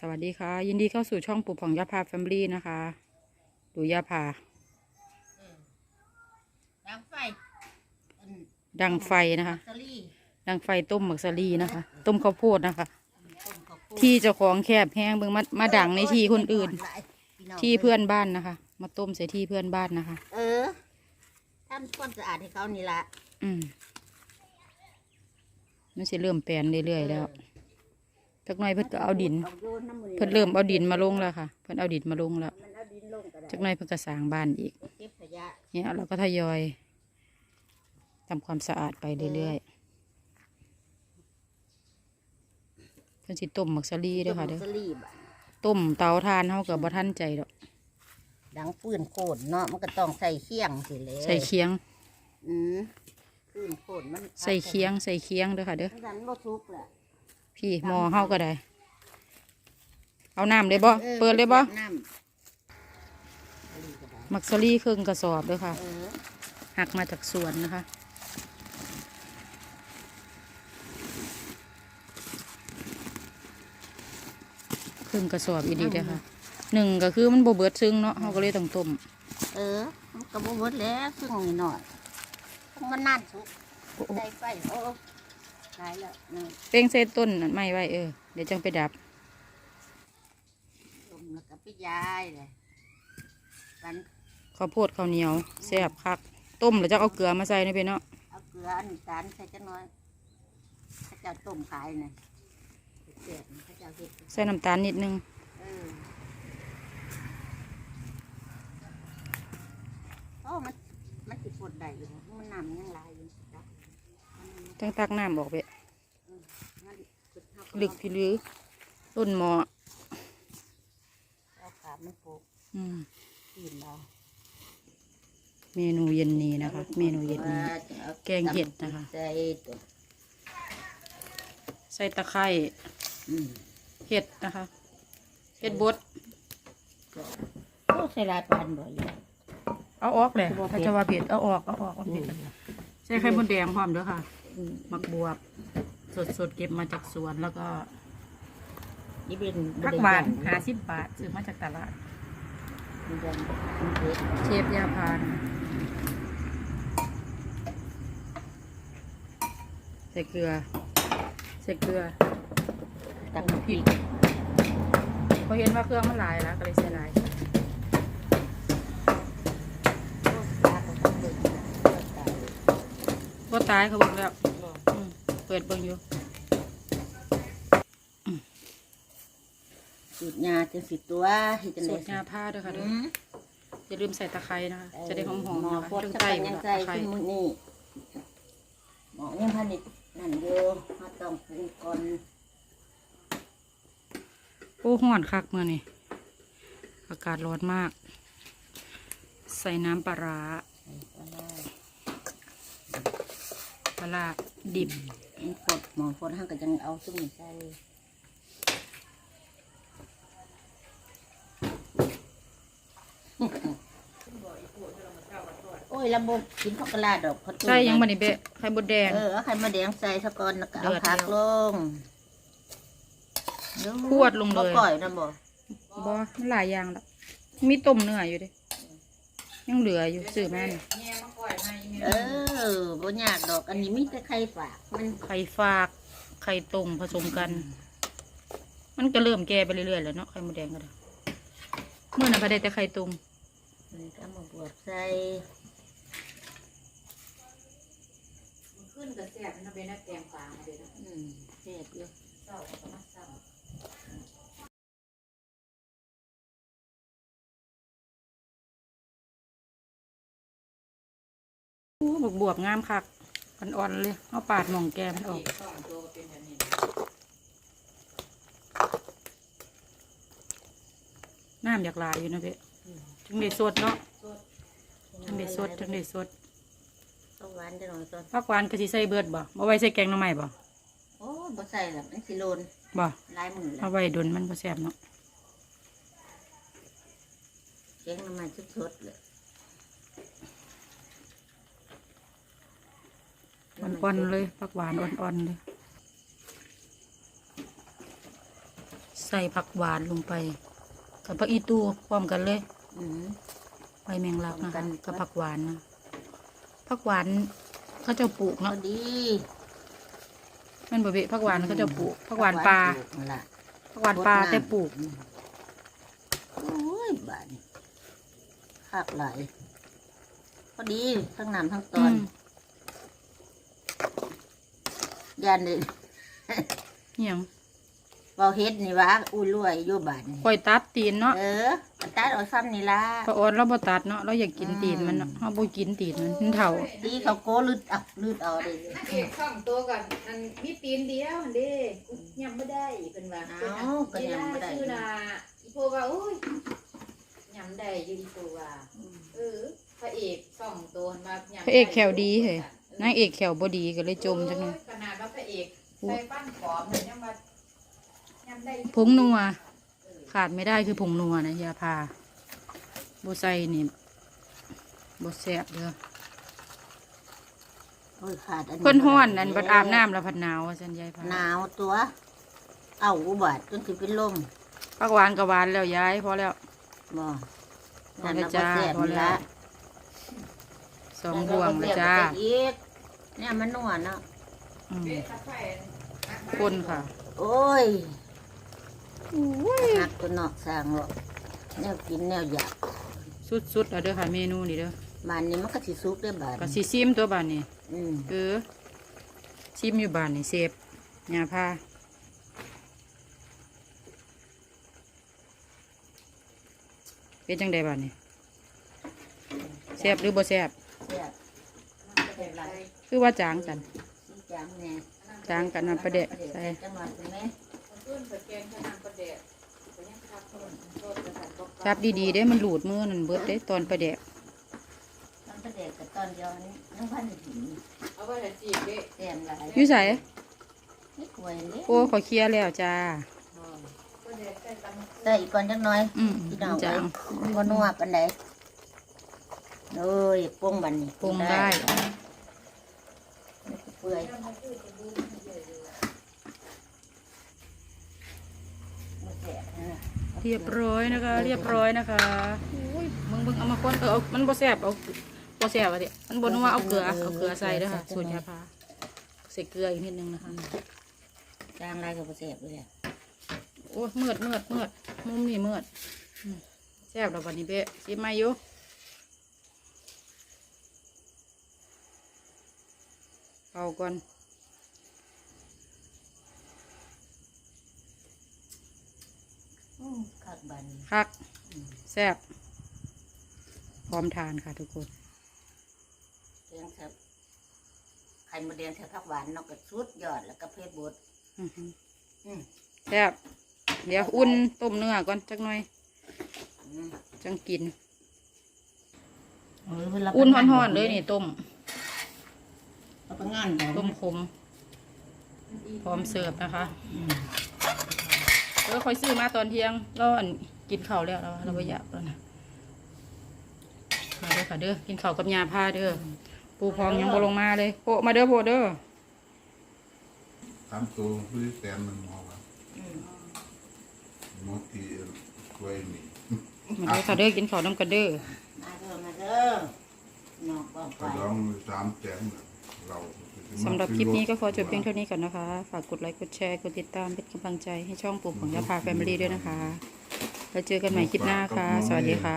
สวัสดีค่ะ ยินดีเข้าสู่ช่องปู่ผ่องยาพาแฟมิลี่นะคะ ดูยาพา ดังไฟอันดังไฟนะคะมักสลีดังไฟต้มหมักสลีนะคะ ต้มข้าวโพดนะคะต้มข้าวโพดที่เจ้าของแคบแห้งเบิ่งมามาดังในที่คนอื่นหลายพี่งที่เพื่อนบ้านนะคะ มาต้มใส่ที่เพื่อนบ้านนะคะ เออทำความสะอาดให้เขานี่ละอืมมันจะเริ่มแปลนเรื่อยๆแล้ว จักหน่อยเพิ่นก็เอาดินอาโยน้ำมือเพิ่นเริ่มเอาดินมาลงแล้วค่ะ เพิ่นเอาดินมาลงแล้วมันเอาดินลงก็ได้จักหน่อยเพิ่นก็สร้างบ้านอีกเก็บขยะเนี่ยเราก็ทยอยทำความสะอาดไปเรื่อยๆเพิ่นสิต้มหมักสลีเด้อค่ะเด้อมักสลีบอะต้มเตาทานเฮากับบ่ทันใจดอกดังฟืนโคตรเนาะมันก็ต้องใส่เคียงสิเลยใส่เคียง อืมฟืนโคตรมันใส่เคียงใส่เคียงเด้อค่ะเด้อมันสันบ่สุกแหละ พี่หมอเฮาก็ได้ เอาน้ำเลยบ่เปิดเลยบ่น้ำสลีก็ได้หมักสลีครึ่งกระสอบเด้อค่ะเออหักมาจากสวนนะคะครึ่งกระสอบอีดีเด้อค่ะหนึ่งก็คือมันบ่เบิดซึ้งเนาะเฮาก็เลยต้องต้มเออมันก็บ่หมดแล้วซึ่งนิดหน่อยมันนานสุกโอ้โหใส่ไฟโอ้ ตายแล้วนี่เป้งเส้นต้นนั่นไม่ไว้เออ เดี๋ยวจังไปดับ ลมแล้วก็ไปย้ายเลยกันข้าวโพดข้าวเหนียวแซ่บคัก ต้มแล้วจะเอาเกลือมาใส่ในไปเนาะเอาเกลือน้ำตาลใส่จักหน่อยถ้าเจ้าต้มขายน่ะเจ็บถ้าเจ้าเห็ดใส่น้ำตาลนิดนึง เออโอ้มันมันติดปวดได้อยู่มันน้ำยังไหลายอยู่ จ้ะมันจังตักน้ำออกไปมันขึ้นเท่าบลึกพี่ลือต้นหมอเอาขามันปลูกอืมกินเราเมนูเย็นนี้นะคะเมนูเย็นนี้ แกงเห็ดนะคะ ใส่ตัวใส่ตะไคร้อืมเห็ดนะคะ เห็ดบดโอ้ใส่หลายปานบ่อยู่เอาออกเลยบ่เผ็ดถ้าจะว่าเผ็ดเอาออกเอาออกเอาเผ็ดใส่ไข่มดแดงพร้อมเด้อค่ะอื มหมักบวบ สดสดๆเก็บมาจากสวนแล้วก็นี่เป็นผักหวานหาสิบบาทซื้อมาจากตลาดมันยังมันเผ็ดเชฟยาพานใส่เกลือใส่เกลือตักน้ำพริกพอเห็นว่าเครื่องมันหลายแล้วก็เลยใส่หลายโอ้ปลาก็ต้องเบิ่งนะตายก็ตายเขาบอกแล้วอืม เปิดเบิ่งอยู่สูตรยาจังสิตัวเฮ็ดจังสูได๋ตรยาผ้าด้วยค่ะเด้อือมอย่าลืมใส่ตะไคร้นะคะ จะได้หอมหๆมอนะคะพดเครื่องสักไต้กันหมยัดงละใส่ตะไคร้ขึ้นมื้อนี้หมอยังพันนิดนั่นอยู่เฮาต้องปรุงก่อนโอ้ห้อนคักเมื่อนี่อากาศร้อนมาก ใส่น้ำปลาร้า ปลาร้า ดิบมันพดหมอพดเฮาก็จังเอาซุ่มนี้ใส่โอ้ยระบบกินข้าวกะลาดอกเขาตุ้ใส่ยังบันนี่เบะไข่บดแดง เออเอาไข่มาแดงใส่สะก่อนแล้วก็เอาเดือดผักแล้วลงพรวดลงเลยบ่ก่อยนะบ่บอมันหลายอย่างละมีต้มเนื้ออยู่เดิยังเหลืออยู่ซื้อแม่นเออ บ่ยากดอก อันนี้มีแต่ไข่ฝากมันไข่ฝาก ไข่ต้มผสมกัน มันก็เริ่มแก่ไปเรื่อยๆแล้วเนาะไข่มดแดงก็ได้เมื่อนั้นก็ได้แต่ไข่ต้มมันก็มาบวกใส่ขึ้นกับแซ่บนะเป็นนักแกงปลาเด้ออืมแซ่บอยู่เศร้าก็มาซ้ำ อ้บวกบวบงามคักอ่อนๆเลยเอาปาดหมองแก้มนออกน้ำอยากหลายอยู่นะเพ่จังได้สดเนาะจังได้สดจังได้สดต้องหวานจังหน่อยก่อนผักหวานกะสิใส่เบิดบ่บ่ไว้ใส่แกงหน่อไม้บ่โอ้บ่ใส่ละมันสิโลนบ่ลายมือละเอาไว้ดนมันบ่แซ่บเนาะแกงน้ำมันสดๆเลย อ่อนๆเลยผักหวานอ่อนๆเลยใส่ผักหวานลงไป กับผักอีตูพร้อมกันเลยอืมใบแมงลักนะพร้อคะมกันกับผักหวานนะผักหวานเขาเจะปลูกพอเนาะดีแม่นบ่เบะผักหวานเขาเจะปลูกผักหวานปลาปลูกนั่นล่ะผักหวานปลาแต่ปลูกโอ้ยบาดนคักหลายพอดีทั้งน้ำทั้งตอือน มยันเลยเหี่ยงเบาเฮ็ดนี่วะอุ้ยรวยอยู่บาดนี่ปล่อยตัดตีนเนาะเออกระตัดเอาซ้ำนี่ละปลาออนเราบ่ตัดเนาะเราอยากกินตีนมันเนาะเราบ่กินตีนมันมันเฒ่าดีเขาโกลืดเอาลืดเอาเลยนางเอกสองตัวก่อนมันมีตีนเดียวหั่นเด้กูยังไม่ได้เป็นว่าเอ้าก็ยังไม่ได้ชื่อน่ะอีโพว่าอุ้ยยังได้อยู่อีโพว่าเออพระเอกสองตัวมายังพระเอกแขวดีเฮ้ย นางเอกแขวบ่ดีก็เลยจมจังเลยโอ้ยขนาดว่าพระเอกใส่ปั้นปลอมเลยยังมายังได้อยู่ผงนัว ขาดไม่ได้คือผงนัวนะยาพาบ่ใส่นี่บ่แซ่บเด้อโอ้ยขาดอันเพิ่นฮ้อนอันบัดอาบน้ำแล้วพัดหนาวว่าซั่นยายพาหนาวตัว เอาอุบัติจนสิเป็นลมผักหวานก็หวานแล้วยายพอแล้วบ่พอแล้วจ้าพอแล้วสองบวงแล้วจ้าอีก เนี่ยมันนวลเนาะอืมเอ๊ะถ้าไฟนักมาคนค่ะ โอ้ยหักตัวนอกสร้างหรอกแนวกินแนวอยากสุดๆเอาเด้อค่ะเมนูนี่เด้อบ้านนี้มันก็สิสุกได้อบาดก็สิซิมตัวบานนี่อืมเออซิมอยู่บานนี่เซฟยาพาเป็นจังไดบานนี่แซ่บหรือบ่แซ่บแซ่บเด็ดไร คือว่าจางกันสีจางแน่จางกันน้ำปลาแดะใส่จังหวัดใช่ไหมเพื่อนสแกนขนาดประเดะก็ยังทักคนโทษกระสันบอกจับดีๆเด้มันหลุดมือนั่นเบิดเด้ตอนประแดกมันก็เด็กกับตอนเดียวนี้น้องพันธุ์ถึงเอาไว้แต่จีบเด้แต้มหลายอยู่ใส่ไม่กลัวเลยโอ้ขอเคลียร์แล้วจ้าประเดะใส่ตำใส่อีกก่อนจังน้อยอืมพี่น้องจาเอ้งยมันบ่นัวปานใดเอ้ยปรุงบันนี้ปรุงได้ เปื่อยบ่แซ่บนะ เรียบร้อยนะคะ เรียบร้อยนะคะอุ้ยมึงมึงเอามาคนเออเอามันบ่แซ่บเอาบ่แซ่บอะเดิมันบ่นัวเอาเกลือเอาเกลือใส่เด้อค่ะสูตรยาพาใส่เกลืออีกนิดนึงนะคะจางไรก็บ่แซ่บเลยอะโอ้ยมืดมืดมืดมุมนี่มืดอืมแซ่บแล้ววันนี้เบ๊ะชิมมาอยู่เอาก่อน อืม คักบัดนคักแซ่บพร้อมทานค่ะทุกคนแกงแซ่บไข่มดแดงแซ่บผักหวานเนอกก็สุดยอดแล้วก็เพชรบดอื้อหืออืมแซ่บเดี๋ยวอุ่นต้มเนื้อก่อนจักหน่อยอืมจังกินเออเวลาไปอุ่นงาห่อนๆเลยนี่ต้มเราไปงานบ่ต้มขมพร้อมเสิร์ฟนะคะอืม เออคอยซื้อมาตอนเที่ยงเราอันกินข้าวแล้วเราเราไม่อยากแล้วนะมาเด้อค่ะเด้อกินข้าวกับยาผ้าเด้อปูพองยังบ่ลงมาเลยโปะมาเด้อโปะเด้อตามตัวผู้ที่แสนมันมองว่าอืมมองทีกล้วยนี่มาเด้อค่ะเด้อกินข้าวน้ำกันเด้อมาเด้อมาเด้อนอกบอกก็ไปร้องสามแสนเรา สำหรับคลิปนี้ก็ขอจบเพียงเท่านี้ก่อนนะคะ ฝากกดไลค์กดแชร์กดติดตามเป็นกำลังใจให้ช่องปู่ของยาพาแฟมิลี่ด้วยนะคะ แล้วเจอกันใหม่คลิปหน้าค่ะ สวัสดีค่ะ